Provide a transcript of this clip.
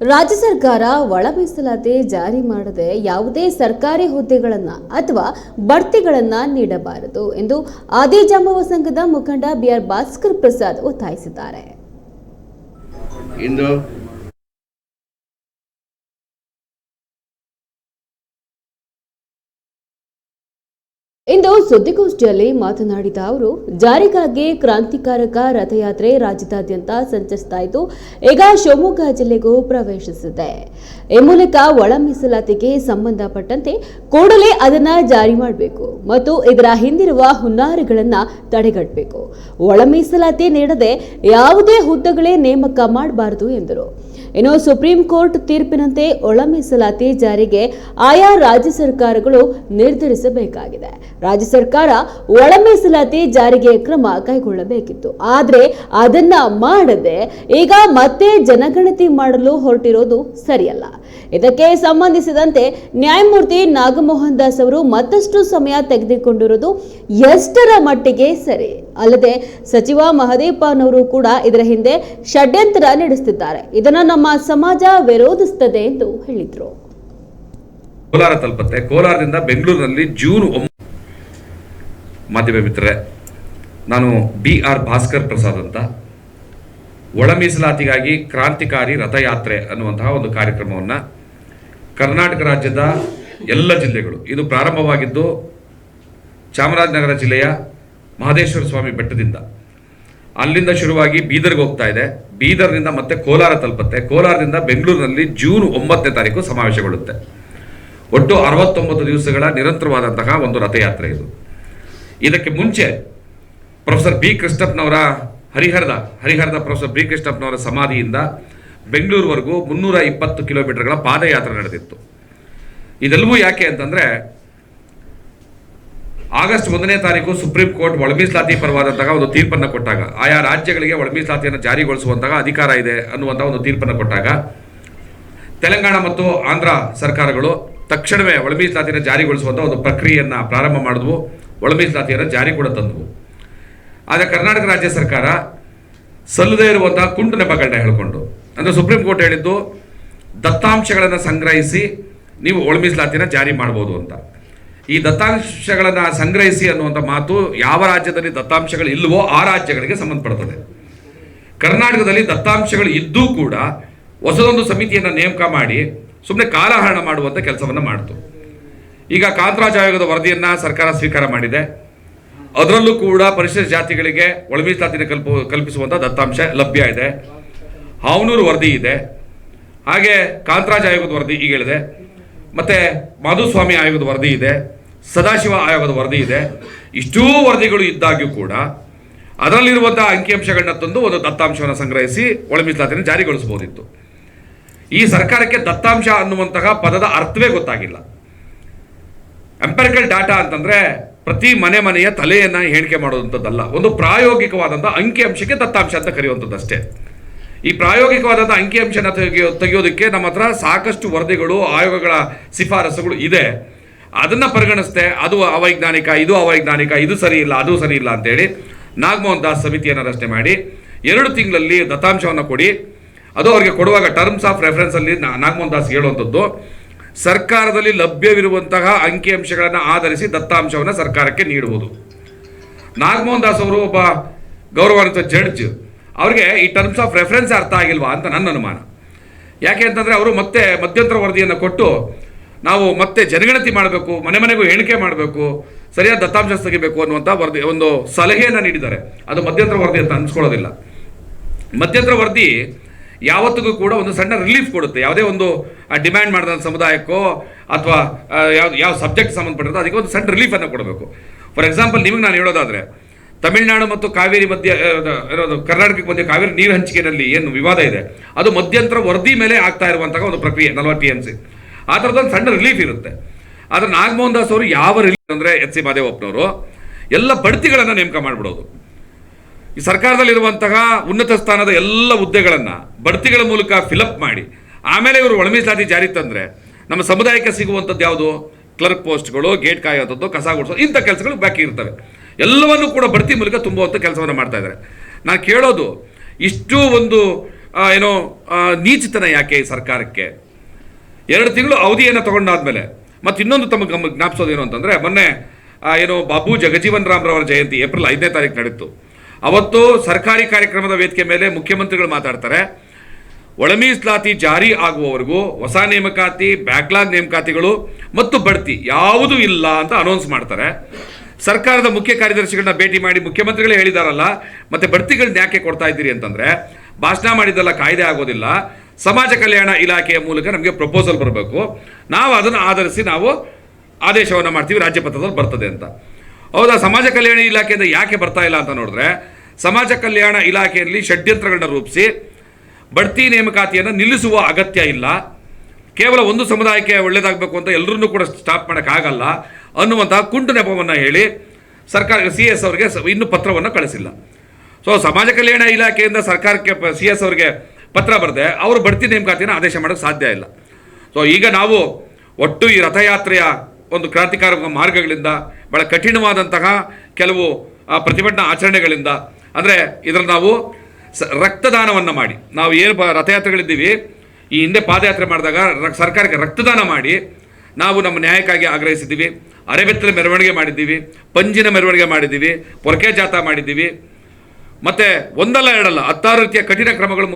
ರಾಜ್ಯ ಸರ್ಕಾರ ಒಳ ಮೀಸಲಾತಿ ಜಾರಿ ಮಾಡದೆ ಯಾವುದೇ ಸರ್ಕಾರಿ ಹುದ್ದೆಗಳನ್ನು ಅಥವಾ ಬಡ್ತಿಗಳನ್ನು ನೀಡಬಾರದು ಎಂದು ಆದಿಜಾಂಬವ ಸಂಘದ ಮುಖಂಡ ಬಿಆರ್ ಭಾಸ್ಕರ್ ಪ್ರಸಾದ್ ಒತ್ತಾಯಿಸಿದ್ದಾರೆ. ಇಂದು ಸುದ್ದಿಗೋಷ್ಠಿಯಲ್ಲಿ ಮಾತನಾಡಿದ ಅವರು, ಜಾರಿಗಾಗಿ ಕ್ರಾಂತಿಕಾರಕ ರಥಯಾತ್ರೆ ರಾಜ್ಯದಾದ್ಯಂತ ಸಂಚರಿಸ್ತಾ ಇದ್ದು ಈಗ ಶಿವಮೊಗ್ಗ ಜಿಲ್ಲೆಗೂ ಪ್ರವೇಶಿಸಿದೆ. ಈ ಮೂಲಕ ಒಳ ಮೀಸಲಾತಿಗೆ ಸಂಬಂಧಪಟ್ಟಂತೆ ಕೂಡಲೇ ಅದನ್ನ ಜಾರಿ ಮಾಡಬೇಕು ಮತ್ತು ಇದರ ಹಿಂದಿರುವ ಹುನ್ನಾರಗಳನ್ನ ತಡೆಗಟ್ಟಬೇಕು ಒಳ ಮೀಸಲಾತಿ ನೀಡದೆ ಯಾವುದೇ ಹುದ್ದೆಗಳೇ ನೇಮಕ ಮಾಡಬಾರದು ಎಂದರು. ಇನ್ನು ಸುಪ್ರೀಂ ಕೋರ್ಟ್ ತೀರ್ಪಿನಂತೆ ಒಳ ಮೀಸಲಾತಿ ಜಾರಿಗೆ ಆಯಾ ರಾಜ್ಯ ಸರ್ಕಾರಗಳು ನಿರ್ಧರಿಸಬೇಕಾಗಿದೆ. ರಾಜ್ಯ ಸರ್ಕಾರ ಒಳ ಮೀಸಲಾತಿ ಜಾರಿಗೆ ಕ್ರಮ ಕೈಗೊಳ್ಳಬೇಕಿತ್ತು. ಆದರೆ ಅದನ್ನ ಮಾಡದೆ ಈಗ ಮತ್ತೆ ಜನಗಣತಿ ಮಾಡಲು ಹೊರಟಿರೋದು ಸರಿಯಲ್ಲ. ಇದಕ್ಕೆ ಸಂಬಂಧಿಸಿದಂತೆ ನ್ಯಾಯಮೂರ್ತಿ ನಾಗಮೋಹನ್ ದಾಸ್ ಅವರು ಮತ್ತಷ್ಟು ಸಮಯ ತೆಗೆದುಕೊಂಡಿರುವುದು ಎಷ್ಟರ ಮಟ್ಟಿಗೆ ಸರಿ. ಅಲ್ಲದೆ ಸಚಿವ ಮಹದೇವಪ್ಪನವರು ಕೂಡ ಇದರ ಹಿಂದೆ ಷಡ್ಯಂತ್ರ ನಡೆಸುತ್ತಿದ್ದಾರೆ ಇದನ್ನು ನಮ್ಮ ಸಮಾಜ ವಿರೋಧಿಸುತ್ತದೆ ಎಂದು ಹೇಳಿದರು. ಕೋಲಾರ ತಲುಪತ್ತೆ. ಕೋಲಾರದಿಂದ ಬೆಂಗಳೂರಿನಲ್ಲಿ ಜೂನ್ ಮಾಧ್ಯಮ ಮಿತ್ರರೇ, ನಾನು ಬಿ ಆರ್ ಭಾಸ್ಕರ್ ಪ್ರಸಾದ್ ಅಂತ. ಒಳ ಮೀಸಲಾತಿಗಾಗಿ ಕ್ರಾಂತಿಕಾರಿ ರಥಯಾತ್ರೆ ಅನ್ನುವಂತಹ ಒಂದು ಕಾರ್ಯಕ್ರಮವನ್ನು ಕರ್ನಾಟಕ ರಾಜ್ಯದ ಎಲ್ಲ ಜಿಲ್ಲೆಗಳು, ಇದು ಪ್ರಾರಂಭವಾಗಿದ್ದು ಚಾಮರಾಜನಗರ ಜಿಲ್ಲೆಯ ಮಹದೇಶ್ವರ ಸ್ವಾಮಿ ಬೆಟ್ಟದಿಂದ. ಅಲ್ಲಿಂದ ಶುರುವಾಗಿ ಬೀದರ್ಗೆ ಹೋಗ್ತಾ ಇದೆ. ಬೀದರ್ನಿಂದ ಮತ್ತೆ ಕೋಲಾರ ತಲುಪುತ್ತೆ. ಕೋಲಾರದಿಂದ ಬೆಂಗಳೂರಿನಲ್ಲಿ ಜೂನ್ ಒಂಬತ್ತನೇ ತಾರೀಕು ಸಮಾವೇಶಗೊಳ್ಳುತ್ತೆ. ಒಟ್ಟು ಅರವತ್ತೊಂಬತ್ತು ದಿವಸಗಳ ನಿರಂತರವಾದಂತಹ ಒಂದು ರಥಯಾತ್ರೆ ಇದು. ಇದಕ್ಕೆ ಮುಂಚೆ ಪ್ರೊಫೆಸರ್ ಬಿ ಕೃಷ್ಣಪ್ಪನವರ ಹರಿಹರದ ಹರಿಹರದ ಪ್ರೊಫೆಸರ್ ಬಿ ಕೃಷ್ಣಪ್ಪನವರ ಸಮಾಧಿಯಿಂದ ಬೆಂಗಳೂರುವರೆಗೂ ಮುನ್ನೂರ ಇಪ್ಪತ್ತು ಕಿಲೋಮೀಟರ್ಗಳ ಪಾದಯಾತ್ರೆ ನಡೆದಿತ್ತು. ಇದೆಲ್ಲವೂ ಯಾಕೆ ಅಂತಂದ್ರೆ ಆಗಸ್ಟ್ ಒಂದನೇ ತಾರೀಕು ಸುಪ್ರೀಂ ಕೋರ್ಟ್ ಒಳ ಮೀಸಲಾತಿ ಪರವಾದಂತಹ ಒಂದು ತೀರ್ಪನ್ನು ಕೊಟ್ಟಾಗ, ಆಯಾ ರಾಜ್ಯಗಳಿಗೆ ಒಳ ಮೀಸಲಾತಿಯನ್ನು ಜಾರಿಗೊಳಿಸುವಂತಹ ಅಧಿಕಾರ ಇದೆ ಅನ್ನುವಂಥ ಒಂದು ತೀರ್ಪನ್ನು ಕೊಟ್ಟಾಗ, ತೆಲಂಗಾಣ ಮತ್ತು ಆಂಧ್ರ ಸರ್ಕಾರಗಳು ತಕ್ಷಣವೇ ಒಳ ಮೀಸಲಾತಿಯನ್ನು ಜಾರಿಗೊಳಿಸುವಂಥ ಒಂದು ಪ್ರಕ್ರಿಯೆಯನ್ನು ಪ್ರಾರಂಭ ಮಾಡಿದ್ವು ಒಳ ಮೀಸಲಾತಿಯನ್ನು ಜಾರಿ ಕೂಡ ತಂದವು. ಆದರೆ ಕರ್ನಾಟಕ ರಾಜ್ಯ ಸರ್ಕಾರ ಸಲ್ಲದೇ ಇರುವಂತಹ ಕುಂಟು ನೆಪಗಳನ್ನ ಹೇಳಿಕೊಂಡು, ಅಂದರೆ ಸುಪ್ರೀಂ ಕೋರ್ಟ್ ಹೇಳಿದ್ದು ದತ್ತಾಂಶಗಳನ್ನು ಸಂಗ್ರಹಿಸಿ ನೀವು ಒಳ ಮೀಸಲಾತಿನ ಜಾರಿ ಮಾಡ್ಬೋದು ಅಂತ. ಈ ದತ್ತಾಂಶಗಳನ್ನು ಸಂಗ್ರಹಿಸಿ ಅನ್ನುವಂಥ ಮಾತು ಯಾವ ರಾಜ್ಯದಲ್ಲಿ ದತ್ತಾಂಶಗಳು ಇಲ್ಲವೋ ಆ ರಾಜ್ಯಗಳಿಗೆ ಸಂಬಂಧಪಡ್ತದೆ. ಕರ್ನಾಟಕದಲ್ಲಿ ದತ್ತಾಂಶಗಳು ಇದ್ದೂ ಕೂಡ ಹೊಸದೊಂದು ಸಮಿತಿಯನ್ನು ನೇಮಕ ಮಾಡಿ ಸುಮ್ಮನೆ ಕಾಲಹರಣ ಮಾಡುವಂಥ ಕೆಲಸವನ್ನು ಮಾಡಿತು. ಈಗ ಕಾಂತರಾಜ್ ಆಯೋಗದ ವರದಿಯನ್ನು ಸರ್ಕಾರ ಸ್ವೀಕಾರ ಮಾಡಿದೆ. ಅದರಲ್ಲೂ ಕೂಡ ಪರಿಶಿಷ್ಟ ಜಾತಿಗಳಿಗೆ ಒಳಮೀಸಲಾತಿನ ಕಲ್ಪ ಕಲ್ಪಿಸುವಂಥ ದತ್ತಾಂಶ ಲಭ್ಯ ಇದೆ. ಹಾವನೂರು ವರದಿ ಇದೆ. ಹಾಗೆ ಕಾಂತರಾಜ್ ಆಯೋಗದ ವರದಿ ಈಗ ಹೇಳಿದೆ. ಮತ್ತು ಮಾಧುಸ್ವಾಮಿ ಆಯೋಗದ ವರದಿ ಇದೆ. ಸದಾಶಿವ ಆಯೋಗದ ವರದಿ ಇದೆ. ಇಷ್ಟೂ ವರದಿಗಳು ಇದ್ದಾಗ್ಯೂ ಕೂಡ ಅದರಲ್ಲಿರುವಂತಹ ಅಂಕಿಅಂಶಗಳನ್ನ ತಂದು ಒಂದು ದತ್ತಾಂಶವನ್ನು ಸಂಗ್ರಹಿಸಿ ಒಳ ಮೀಸಲಾತಿಯನ್ನು ಜಾರಿಗೊಳಿಸಬಹುದಿತ್ತು. ಈ ಸರ್ಕಾರಕ್ಕೆ ದತ್ತಾಂಶ ಅನ್ನುವಂತಹ ಪದದ ಅರ್ಥವೇ ಗೊತ್ತಾಗಿಲ್ಲ. ಎಂಪೆರಿಕಲ್ ಡಾಟಾ ಅಂತಂದ್ರೆ ಪ್ರತಿ ಮನೆ ಮನೆಯ ತಲೆಯನ್ನ ಹೇಳಿಕೆ ಮಾಡುವಂಥದ್ದಲ್ಲ. ಒಂದು ಪ್ರಾಯೋಗಿಕವಾದಂಥ ಅಂಕಿಅಂಶಕ್ಕೆ ದತ್ತಾಂಶ ಅಂತ ಕರೆಯುವಂಥದ್ದಷ್ಟೇ. ಈ ಪ್ರಾಯೋಗಿಕವಾದಂಥ ಅಂಕಿಅಂಶನ ತೆಗೆಯೋ ತೆಗೆಯೋದಕ್ಕೆ ನಮ್ಮ ಹತ್ರ ಸಾಕಷ್ಟು ವರದಿಗಳು, ಆಯೋಗಗಳ ಶಿಫಾರಸುಗಳು ಇದೆ. ಅದನ್ನ ಪರಿಗಣಿಸ್ತೆ ಅದು ಅವೈಜ್ಞಾನಿಕ, ಇದು ಅವೈಜ್ಞಾನಿಕ, ಇದು ಸರಿ ಇಲ್ಲ ಅದು ಸರಿ ಇಲ್ಲ ಅಂತೇಳಿ ನಾಗಮೋಹನ್ ದಾಸ್ ಸಮಿತಿಯನ್ನು ರಚನೆ ಮಾಡಿ ಎರಡು ತಿಂಗಳಲ್ಲಿ ದತ್ತಾಂಶವನ್ನು ಕೊಡಿ. ಅದು ಅವರಿಗೆ ಕೊಡುವಾಗ ಟರ್ಮ್ಸ್ ಆಫ್ ರೆಫರೆನ್ಸ್ ಅಲ್ಲಿ ನಾ- ನಾಗಮೋಹನ್ ದಾಸ್ ಹೇಳುವಂಥದ್ದು, ಸರ್ಕಾರದಲ್ಲಿ ಲಭ್ಯವಿರುವಂತಹ ಅಂಕಿಅಂಶಗಳನ್ನು ಆಧರಿಸಿ ದತ್ತಾಂಶವನ್ನು ಸರ್ಕಾರಕ್ಕೆ ನೀಡುವುದು. ನಾಗಮೋಹನ್ ದಾಸ್ ಅವರು ಒಬ್ಬ ಗೌರವಾನ್ವಿತ ಜಡ್ಜ್. ಅವರಿಗೆ ಈ ಟರ್ಮ್ಸ್ ಆಫ್ ರೆಫರೆನ್ಸ್ ಅರ್ಥ ಆಗಿಲ್ವಾ ಅಂತ ನನ್ನ ಅನುಮಾನ. ಯಾಕೆ ಅಂತಂದರೆ ಅವರು ಮತ್ತೆ ಮಧ್ಯಂತರ ವರದಿಯನ್ನು ಕೊಟ್ಟು ನಾವು ಮತ್ತೆ ಜನಗಣತಿ ಮಾಡಬೇಕು, ಮನೆ ಮನೆಗೂ ಎಣಿಕೆ ಮಾಡಬೇಕು, ಸರಿಯಾದ ದತ್ತಾಂಶ ತೆಗಿಬೇಕು ಅನ್ನುವಂಥ ವರದಿ ಒಂದು ಸಲಹೆಯನ್ನು ನೀಡಿದ್ದಾರೆ. ಅದು ಮಧ್ಯಂತರ ವರದಿ ಅಂತ ಅನ್ಸ್ಕೊಳ್ಳೋದಿಲ್ಲ. ಮಧ್ಯಂತರ ವರದಿ ಯಾವತ್ತಿಗೂ ಕೂಡ ಒಂದು ಸಣ್ಣ ರಿಲೀಫ್ ಕೊಡುತ್ತೆ. ಯಾವುದೇ ಒಂದು ಡಿಮ್ಯಾಂಡ್ ಮಾಡಿದ ಸಮುದಾಯಕ್ಕೋ ಅಥವಾ ಯಾವ ಯಾವ ಸಬ್ಜೆಕ್ಟ್ ಸಂಬಂಧಪಟ್ಟಿರೋ ಅದಕ್ಕೆ ಒಂದು ಸಣ್ಣ ರಿಲೀಫನ್ನು ಕೊಡಬೇಕು. ಫಾರ್ ಎಕ್ಸಾಂಪಲ್ ನಿಮಗೆ ನಾನು ಹೇಳೋದಾದರೆ, ತಮಿಳುನಾಡು ಮತ್ತು ಕಾವೇರಿ ಮಧ್ಯ ಇರೋದು ಕರ್ನಾಟಕಕ್ಕೆ ಮಧ್ಯೆ ಕಾವೇರಿ ನೀರು ಹಂಚಿಕೆಯಲ್ಲಿ ಏನು ವಿವಾದ ಇದೆ, ಅದು ಮಧ್ಯಂತರ ವರದಿ ಮೇಲೆ ಆಗ್ತಾ ಇರುವಂತಹ ಒಂದು ಪ್ರಕ್ರಿಯೆ, ನಲವತ್ತು ಟಿ ಎನ್ ಸಿ ಆ ಥರದ್ದೊಂದು ಸಣ್ಣ ರಿಲೀಫ್ ಇರುತ್ತೆ. ಆದರೆ ನಾಗಮೋಹನ್ ದಾಸ್ ಅವರು ಯಾವ ರಿಲೀಫ್ ಅಂದರೆ ಎಚ್ ಸಿ ಮಾದೇವಪ್ಪನವರು, ಎಲ್ಲ ಬಡ್ತಿಗಳನ್ನು ನೇಮಕ ಮಾಡಿಬಿಡೋದು. ಈ ಸರ್ಕಾರದಲ್ಲಿರುವಂತಹ ಉನ್ನತ ಸ್ಥಾನದ ಎಲ್ಲ ಹುದ್ದೆಗಳನ್ನು ಬಡ್ತಿಗಳ ಮೂಲಕ ಫಿಲಪ್ ಮಾಡಿ. ಆಮೇಲೆ ಇವರು ಒಳಮೆ ಮೀಸಲಾತಿ ಜಾರಿ ತಂದರೆ ನಮ್ಮ ಸಮುದಾಯಕ್ಕೆ ಸಿಗುವಂಥದ್ದು ಯಾವುದು? ಕ್ಲರ್ಕ್ ಪೋಸ್ಟ್ಗಳು ಗೇಟ್ ಕಾಯೋಂಥದ್ದು ಕಸ ಗುಡಿಸೋದು ಇಂಥ ಕೆಲಸಗಳು ಬಾಕಿ ಇರ್ತವೆ. ಎಲ್ಲವನ್ನೂ ಕೂಡ ಬಡ್ತಿ ಮೂಲಕ ತುಂಬುವಂಥ ಕೆಲಸವನ್ನು ಮಾಡ್ತಾ ಇದ್ದಾರೆ. ನಾನು ಕೇಳೋದು, ಇಷ್ಟು ಒಂದು ಏನೋ ನೀಚತನ ಯಾಕೆ ಈ ಸರ್ಕಾರಕ್ಕೆ? ಎರಡು ತಿಂಗಳು ಅವಧಿಯನ್ನು ತಗೊಂಡಾದ್ಮೇಲೆ, ಮತ್ತು ಇನ್ನೊಂದು ತಮಗೆ ಗಮ ಜ್ಞಾಪಿಸೋದು ಏನು ಅಂತಂದರೆ, ಮೊನ್ನೆ ಏನು ಬಾಬು ಜಗಜೀವನ್ ರಾಮ್ರವರ ಜಯಂತಿ, ಏಪ್ರಿಲ್ ಐದನೇ ತಾರೀಕು ನಡೀತು ಅವತ್ತು ಸರ್ಕಾರಿ ಕಾರ್ಯಕ್ರಮದ ವೇದಿಕೆ ಮೇಲೆ ಮುಖ್ಯಮಂತ್ರಿಗಳು ಮಾತಾಡ್ತಾರೆ. ಒಳ ಮೀಸಲಾತಿ ಜಾರಿ ಆಗುವವರೆಗೂ ಹೊಸ ನೇಮಕಾತಿ, ಬ್ಯಾಕ್ಲಾಗ್ ನೇಮಕಾತಿಗಳು ಮತ್ತು ಬಡ್ತಿ ಯಾವುದೂ ಇಲ್ಲ ಅಂತ ಅನೌನ್ಸ್ ಮಾಡ್ತಾರೆ. ಸರ್ಕಾರದ ಮುಖ್ಯ ಕಾರ್ಯದರ್ಶಿಗಳನ್ನ ಭೇಟಿ ಮಾಡಿ ಮುಖ್ಯಮಂತ್ರಿಗಳೇ ಹೇಳಿದಾರಲ್ಲ, ಮತ್ತು ಬಡ್ತಿಗಳನ್ನ ಯಾಕೆ ಕೊಡ್ತಾ ಇದ್ದೀರಿ ಅಂತಂದರೆ, ಭಾಷಣ ಮಾಡಿದ್ದೆಲ್ಲ ಕಾಯ್ದೆ ಆಗೋದಿಲ್ಲ. ಸಮಾಜ ಕಲ್ಯಾಣ ಇಲಾಖೆಯ ಮೂಲಕ ನಮಗೆ ಪ್ರಪೋಸಲ್ ಬರಬೇಕು. ನಾವು ಅದನ್ನು ಆಧರಿಸಿ ನಾವು ಆದೇಶವನ್ನು ಮಾಡ್ತೀವಿ, ರಾಜ್ಯ ಪತ್ರದಲ್ಲಿ ಬರ್ತದೆ ಅಂತ. ಹೌದಾ? ಸಮಾಜ ಕಲ್ಯಾಣ ಇಲಾಖೆಯಿಂದ ಯಾಕೆ ಬರ್ತಾ ಇಲ್ಲ ಅಂತ ನೋಡಿದ್ರೆ, ಸಮಾಜ ಕಲ್ಯಾಣ ಇಲಾಖೆಯಲ್ಲಿ ಷಡ್ಯಂತ್ರಗಳನ್ನ ರೂಪಿಸಿ, ಬಡ್ತಿ ನೇಮಕಾತಿಯನ್ನು ನಿಲ್ಲಿಸುವ ಅಗತ್ಯ ಇಲ್ಲ. ಕೇವಲ ಒಂದು ಸಮುದಾಯಕ್ಕೆ ಒಳ್ಳೆಯದಾಗಬೇಕು ಅಂತ ಎಲ್ಲರನ್ನೂ ಕೂಡ ಸ್ಟಾಪ್ ಮಾಡೋಕ್ಕಾಗಲ್ಲ ಅನ್ನುವಂಥ ಕುಂಟು ನೆಪವನ್ನು ಹೇಳಿ ಸರ್ಕಾರ ಸಿ ಎಸ್ ಅವರಿಗೆ ಇನ್ನೂ ಪತ್ರವನ್ನು ಕಳಿಸಿಲ್ಲ. ಸೊ ಸಮಾಜ ಕಲ್ಯಾಣ ಇಲಾಖೆಯಿಂದ ಸರ್ಕಾರಕ್ಕೆ ಸಿ ಎಸ್ ಅವರಿಗೆ ಪತ್ರ ಬರೆದೆ, ಅವರು ಬಡ್ತಿ ನೇಮಕಾತಿನ ಆದೇಶ ಮಾಡೋಕ್ಕೆ ಸಾಧ್ಯ ಇಲ್ಲ. ಸೊ ಈಗ ನಾವು ಒಟ್ಟು ಈ ರಥಯಾತ್ರೆಯ ಒಂದು ಕ್ರಾಂತಿಕಾರಕ ಮಾರ್ಗಗಳಿಂದ, ಬಹಳ ಕಠಿಣವಾದಂತಹ ಕೆಲವು ಪ್ರತಿಭಟನಾ ಆಚರಣೆಗಳಿಂದ, ಅಂದರೆ ಇದರ ನಾವು ಸ, ರಕ್ತದಾನವನ್ನು ಮಾಡಿ. ನಾವು ಏನು ಪ, ರಥಯಾತ್ರೆಗಳಿದ್ದೀವಿ, ಈ ಹಿಂದೆ ಪಾದಯಾತ್ರೆ ಮಾಡಿದಾಗ ಸರ್ಕಾರಕ್ಕೆ ರಕ್ತದಾನ ಮಾಡಿ, ನಾವು ನಮ್ಮ ನ್ಯಾಯಕ್ಕಾಗಿ ಆಗ್ರಹಿಸಿದ್ದೀವಿ ಅರೆಬೆತ್ತಲ ಮೆರವಣಿಗೆ ಮಾಡಿದ್ದೀವಿ, ಪಂಜಿನ ಮೆರವಣಿಗೆ ಮಾಡಿದ್ದೀವಿ, ಪೊರಕೆ ಜಾಥಾ ಮಾಡಿದ್ದೀವಿ. ಮತ್ತೆ ಒಂದಲ್ಲ ಎರಡಲ್ಲ, ಹತ್ತಾರು ರೀತಿಯ ಕಠಿಣ ಕ್ರಮಗಳು